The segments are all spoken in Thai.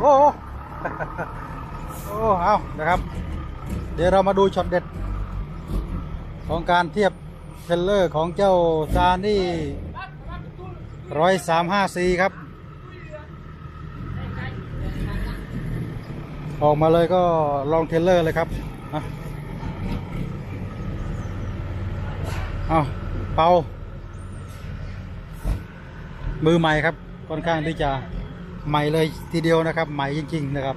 โอ้โหโอ้เอานะครับ เดี๋ยวเรามาดูช็อตเด็ด ของการเทียบเทลเลอร์ของเจ้าซานี่ร้อยสามห้าซีครับ ออกมาเลยก็ลองเทลเลอร์เลยครับเอาเป่า มือใหม่ครับ ค่อนข้างที่จะ ใหม่เลยทีเดียวนะครับ ใหม่จริง ๆ นะครับ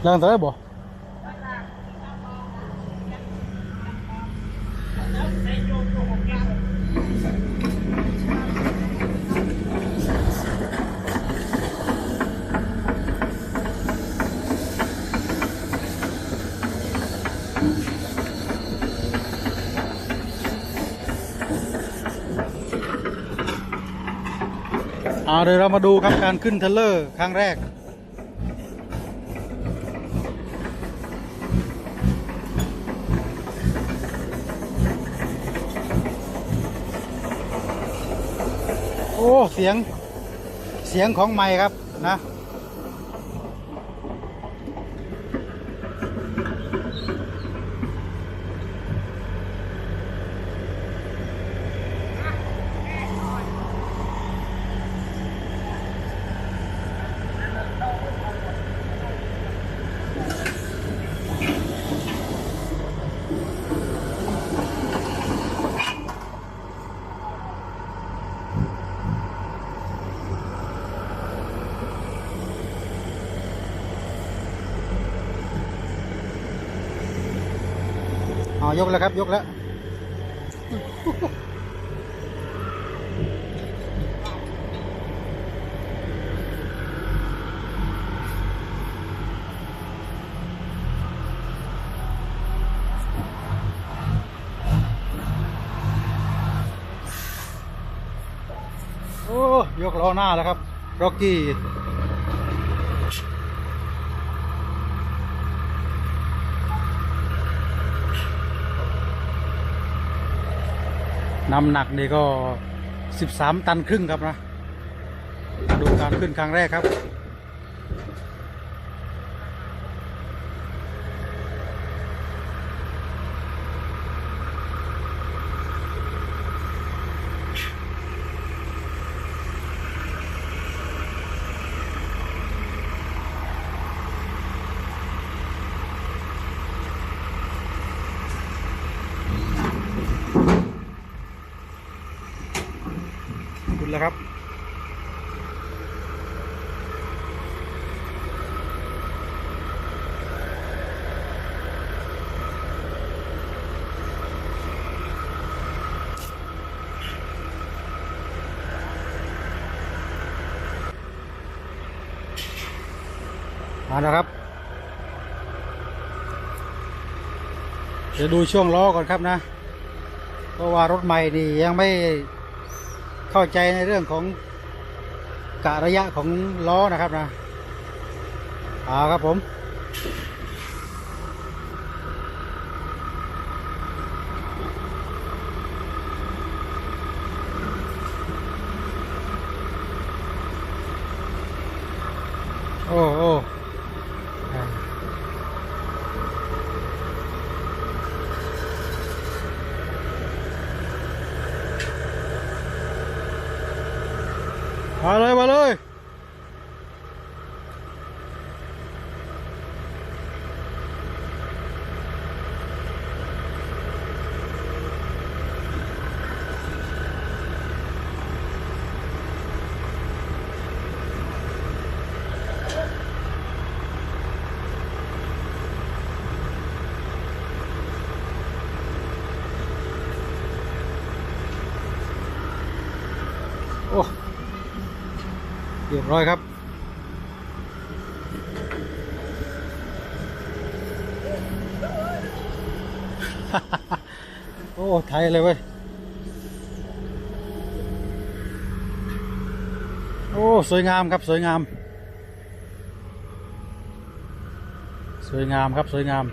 Lang tayo bo. เอาเดี๋ยวเรามาดูครับการขึ้นเทเลอร์ครั้งแรก อ้เสียงเสียงของไม้ครับนะ เอายกแล้วครับ ยกแล้วโอ้ยกล้อหน้าแล้วครับร็อกกี้ น้ำหนักนี่ก็ 13 ตันครึ่งครับนะ ดูการขึ้นครั้งแรกครับ แล้วครับ มานะครับ เดี๋ยวดูช่วงล้อก่อนครับนะ เพราะว่ารถใหม่นี่ยังไม่ เข้าใจในเรื่องของกะระยะของล้อนะครับนะเอาครับผม โอ้โอ้อ่า มา ร้อยครับโอ้ไทยเลยเว้ย โอ้ สวยงามครับ สวยงาม สวยงามครับ สวยงาม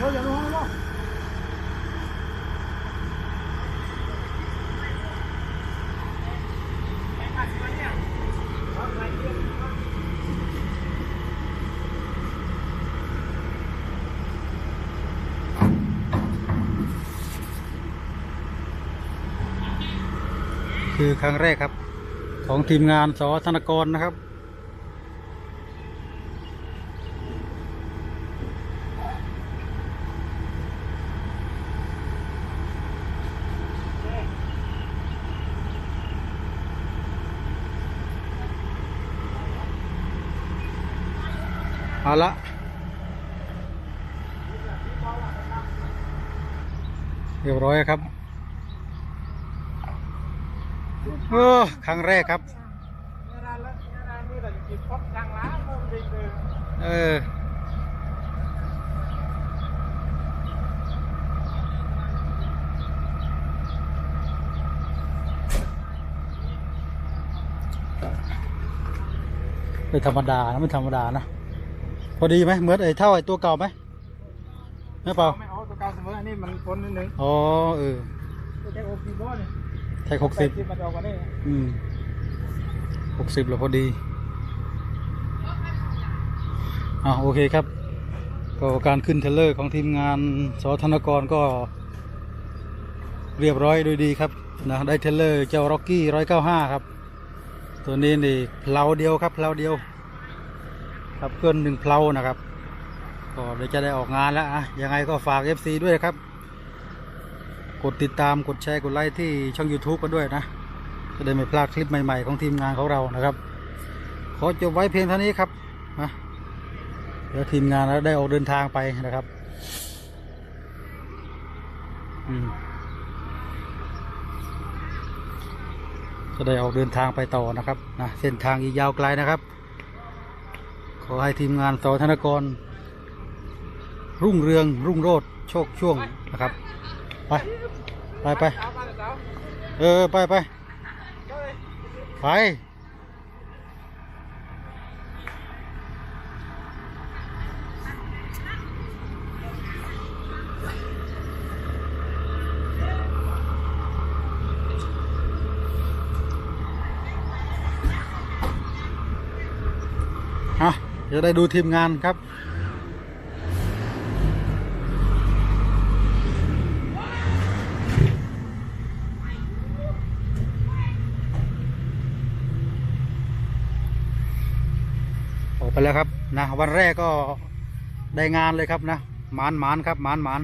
คือครั้งแรกครับ ของทีมงานสธนกรนะครับ เอาละเรียบร้อยครับเออครั้งแรกครับเออไม่ธรรมดานะไม่ธรรมดานะ พอดีไหมเหมือนไอ้เท่าไอ้ตัวเก่าไหมไม่เปล่าไม่เอาตัวเก่าเสมออันนี้มันพ้นนิดนึงอ๋อเออตัวแค่โอพีบอลเนี่ยไทยหกสิบที่มันออกกันนี่อืมหกสิบแล้วพอดีอ่าโอเคครับ ก็การขึ้นเทรลเลอร์ของทีมงานสธนกรก็ เรียบร้อยโดยดีครับนะได้เทรลเลอร์เจ้าร็อกกี้ร้อยเก้าห้าครับ ตัวนี้นี่เพลาเดียวครับเพลาเดียว ครับเพื่อนหนึ่งเพลานะครับก็เดี๋ยวจะได้ออกงานแล้วอะยังไงก็ฝาก FC ด้วยครับ กดติดตามกดแชร์กดไลค์ที่ช่อง YouTube กันด้วยนะ จะได้ไม่พลาดคลิปใหม่ ๆ ของทีมงานของเรานะครับ ขอจบไว้เพียงเท่านี้ครับนะเดี๋ยวทีมงานแล้วได้ออกเดินทางไปนะครับอืมจะได้ออกเดินทางไปต่อนะครับนะเส้นทางอีกยาวไกลนะครับ อให้ทีมงานสธนกร รุ่งเรือง รุ่งโรจน์โชคช่วงนะครับ ไป ไปไปเอาไปเสาเออไปไปไป จะได้ดูทีมงานครับ ออกไปแล้วครับนะวันแรกก็ได้งานเลยครับนะหมานหมานครับหมานหมาน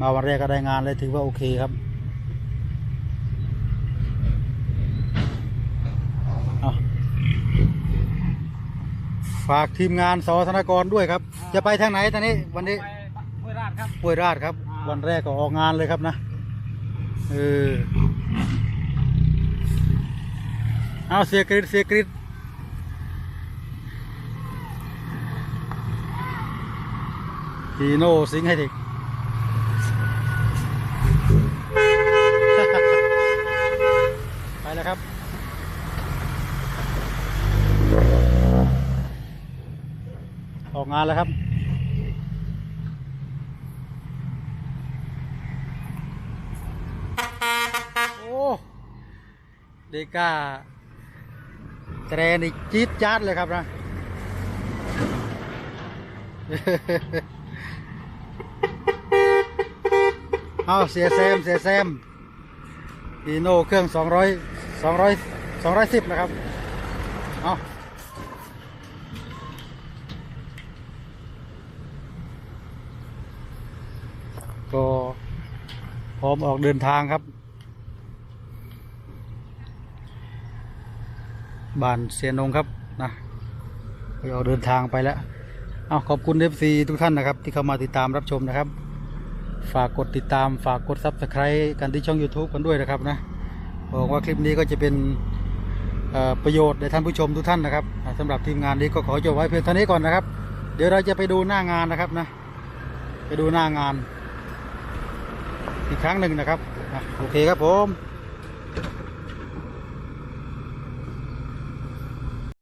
มาวันแรกก็ได้งานเลยถือว่าโอเคครับเอา ฝากทีมงานสธนกรด้วยครับ จะไปทางไหนตอนนี้วันนี้ไปห้วยราชครับป่วยราชครับ วันแรกก็ออกงานเลยครับนะเออเอาเสียกริดเสียกริดทีโน่สิงให้ดิไปแล้วครับ ออกงานแล้วครับ โอ้เดก้าแตรนี่จี๊ดจ๊าดเลยครับนะ เอาเสียแซมเสียแซมดีโน่เครื่องสองร้อยสองร้อยสองร้อยสิบนะครับ ก็พร้อมออกเดินทางครับ บ้านเสียนงครับนะก็ออกเดินทางไปแล้วเอาขอบคุณเอฟซีทุกท่านนะครับ ที่เข้ามาติดตามรับชมนะครับ ฝากกดติดตามฝากกดซับสไครต์กันที่ช่อง YouTube กันด้วยนะครับนะบอกว่าคลิปนี้ก็จะเป็นประโยชน์ในท่านผู้ชมทุกท่านนะครับอ่าสำหรับทีมงานนี้ก็ขอจบไว้เพียงเท่านี้ก่อนนะครับ เดี๋ยวเราจะไปดูหน้างานนะครับนะ ไปดูหน้างาน อีกครั้งหนึ่งนะครับ โอเคครับผม